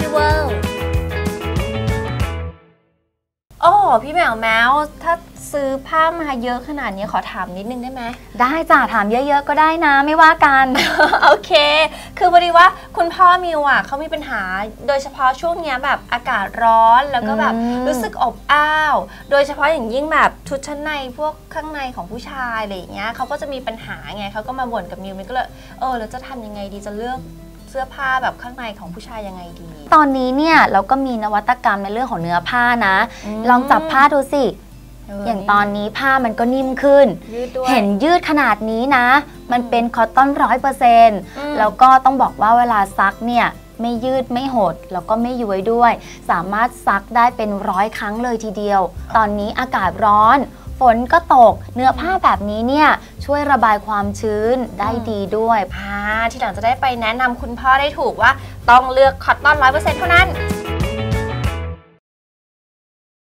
Happy World โอ้โหพี่แมวแมวถ้าซื้อผ้ามาเยอะขนาดนี้ขอถามนิดนึงได้ไหม ได้จ้ะถามเยอะๆก็ได้นะไม่ว่ากัน โอเค คือพอดีว่าคุณพ่อมิวอะเขามีปัญหา โดยเฉพาะช่วงเนี้ยแบบอากาศร้อนแล้วก็แบบอืม รู้สึกอบอ้าว โดยเฉพาะอย่างยิ่งแบบชุดชั้นในพวกข้างในของผู้ชายอะไรอย่างเงี้ยเขาก็จะมีปัญหาไงเขาก็มาบ่นกับมิวมิวก็เลยเออแล้วจะทำยังไงดีจะเลือก เสื้อผ้าแบบข้างในของผู้ชายยังไงดี ตอนนี้เนี่ยเราก็มีนวัตกรรมในเรื่องของเนื้อผ้านะอืมลองจับผ้าดูสิ อย่างตอนนี้ผ้ามันก็นิ่มขึ้นยืดด้วยเห็นยืดขนาดนี้นะ มันเป็นคอตตอนร้อยเปอร์เซ็นต์อืมแล้วก็ต้องบอกว่าเวลาซักเนี่ยไม่ยืดไม่หด แล้วก็ไม่ย้วยด้วย สามารถซักได้เป็นร้อยครั้งเลยทีเดียว ตอนนี้อากาศร้อน ฝนก็ตก เนื้อผ้าแบบนี้เนี่ยช่วยระบายความชื้นได้ดีด้วย อ่า ที่หลังจะได้ไปแนะนำคุณพ่อได้ถูกว่าต้องเลือกคอตตอนร้อยเปอร์เซ็นต์เท่านั้น